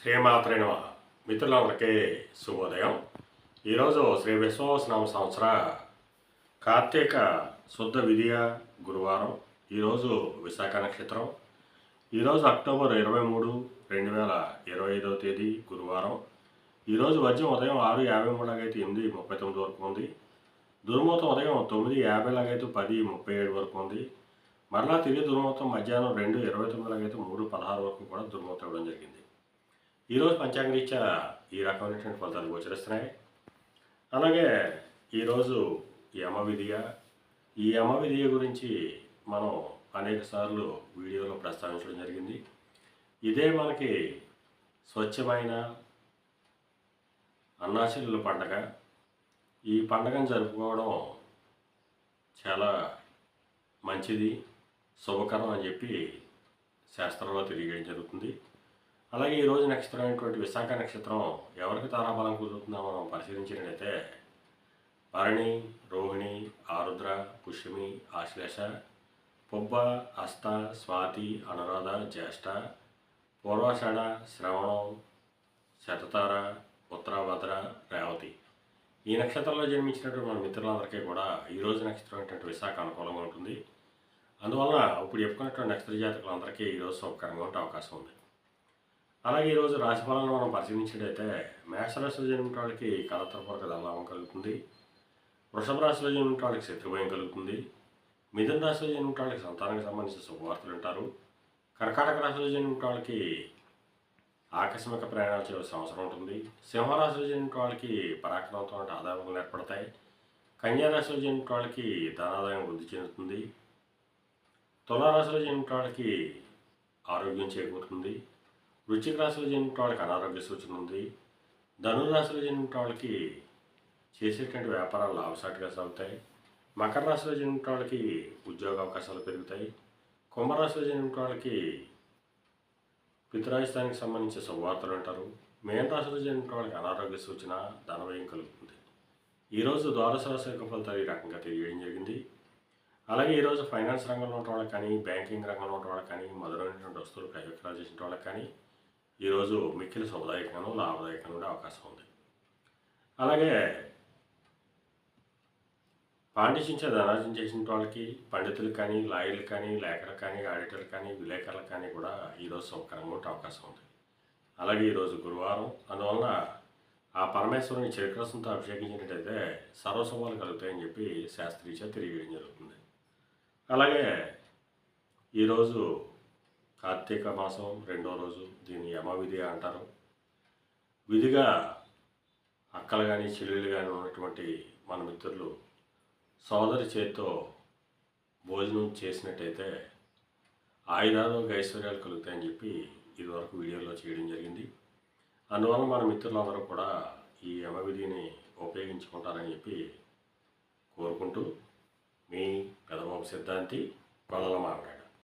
శ్రీమాత్రే మిత్రులందరికీ శుభోదయం. ఈరోజు శ్రీ విశ్వవసనామ సంవత్సర కార్తీక శుద్ధ విధియ గురువారం. ఈరోజు విశాఖ నక్షత్రం. ఈరోజు అక్టోబర్ ఇరవై మూడు రెండు వేల ఇరవై ఐదవ తేదీ గురువారం. ఈరోజు వద్యం ఉదయం ఆరు యాభై మూడులాగైతే ఎనిమిది ముప్పై తొమ్మిది వరకు ఉంది. దుర్మూతం ఉదయం తొమ్మిది యాభైలాగైతే పది ముప్పై ఏడు వరకు ఉంది. మరలా తిరిగి దుర్మూతం మధ్యాహ్నం రెండు ఇరవై తొమ్మిదిలాగైతే మూడు పదహారు వరకు కూడా దుర్మూతం ఇవ్వడం జరిగింది. ఈరోజు పంచాంగరీత్యా ఈ రకమైనటువంటి ఫలితాలు గోచరిస్తున్నాయి. అలాగే ఈరోజు యమ విధియ ఈ యమ విధియ గురించి మనం అనేక సార్లు వీడియోలో ప్రస్తావించడం జరిగింది. ఇదే మనకి స్వచ్ఛమైన అన్నాశిల్లుల పండగ. ఈ పండగను జరుపుకోవడం చాలా మంచిది శుభకరం అని చెప్పి శాస్త్రంలో తెలియజేయడం జరుగుతుంది. అలాగే ఈరోజు నక్షత్రం అయినటువంటి విశాఖ నక్షత్రం ఎవరికి తారాబలం కుదురుతుందో మనం పరిశీలించినట్లయితే భరణి రోహిణి ఆరుద్ర పుష్యమి ఆశ్లేష పుబ్బ హస్త స్వాతి అనురాధ జ్యేష్ఠ పూర్వాషాఢ శ్రవణం శతతార ఉత్తరాభద్ర రేవతి. ఈ నక్షత్రంలో జన్మించినటువంటి మన మిత్రులందరికీ కూడా ఈరోజు నక్షత్రం ఏంటంటే విశాఖ అనుకూలంగా ఉంటుంది. అందువలన ఇప్పుడు చెప్పుకున్నటువంటి నక్షత్ర జాతకులందరికీ ఈరోజు సౌకర్యంగా ఉండే అవకాశం ఉంది. అలాగే ఈరోజు రాశిఫలాలను మనం పరిశీలించినట్టయితే మేషరాశిలో జన్మిన వాళ్ళకి కలత్రపూర్వక లాభం కలుగుతుంది. వృషభ రాశిలో జన్మిన వాళ్ళకి శత్రుభయం కలుగుతుంది. మిథున రాశిలో జన్మిన వాళ్ళకి సంతానానికి సంబంధించిన శుభవార్తలు ఉంటారు కర్కాటక రాశిలో జన్మిన వాళ్ళకి ఆకస్మిక ప్రయాణాలు చేయవలసిన అవసరం ఉంటుంది. సింహరాశిలో జన్మిన వాళ్ళకి పరాక్రమంతో ఆదాయాలు ఏర్పడతాయి. కన్యా రాశిలో జన్మిన వాళ్ళకి ధనాదాయం వృద్ధి చెందుతుంది. తులారాశిలో జన్మిన వాళ్ళకి ఆరోగ్యం చేకూరుతుంది. వృశ్చిక రాశిలో జన్మిన వాళ్ళకి అనారోగ్య సూచన ఉంది. ధనురాశిలో జన్మిన వాళ్ళకి చేసేటువంటి వ్యాపారాలు లాభసాటిగా సాగుతాయి. మకర రాశిలో జన్మిన వాళ్ళకి ఉద్యోగ అవకాశాలు పెరుగుతాయి. కుంభరాశిలో జన్మిన వాళ్ళకి పితరాజితానికి సంబంధించిన శుభవార్తలు అంటారు. మేన రాశిలో జన్మిన వాళ్ళకి అనారోగ్య సూచన ధనవ్యయం కలుగుతుంది. ఈరోజు ద్వాదశ రాశి యొక్క ఫలితాలు ఈ రకంగా తెలియడం జరిగింది. అలాగే ఈరోజు ఫైనాన్స్ రంగంలో ఉన్న వాళ్ళకి కానీ బ్యాంకింగ్ రంగంలో ఉన్న వాళ్ళకి కానీ మొదలైనటువంటి వస్తువులు క్రయ చేసిన వాళ్ళకి కానీ ఈరోజు మిక్కిలి శుభదాయకంగాను లాభదాయకంగా ఉండే అవకాశం ఉంది. అలాగే పాండిచించే ధనార్జన చేసిన వాళ్ళకి పండితులకు కానీ లాయర్లు కానీ లేఖలు కానీ ఆడిటర్లు కానీ విలేకరులు కానీ కూడా ఈరోజు సౌకర్యంగా ఉండే అవకాశం ఉంది. అలాగే ఈరోజు గురువారం అందువలన ఆ పరమేశ్వరుని చరిత్రసంతో అభిషేకించినట్టయితే సర్వశుభాలు కలుగుతాయని చెప్పి శాస్త్రీచే తెలియజేయడం జరుగుతుంది. అలాగే ఈరోజు కార్తీక మాసం రెండో రోజు దీన్ని యమవిధి అంటారు. విధిగా అక్కలు కానీ చెల్లెలు కానీ ఉన్నటువంటి మన మిత్రులు సోదరి చేతితో భోజనం చేసినట్టయితే ఆయుధాలు ఐశ్వర్యాలు కలుగుతాయని చెప్పి ఇదివరకు వీడియోలో చేయడం జరిగింది. అందువల్ల మన మిత్రులందరూ కూడా ఈ యమవిధిని ఉపయోగించుకుంటారని చెప్పి కోరుకుంటూ మీ పెదబాబు సిద్ధాంతి కొల్లల మాట్లాడారు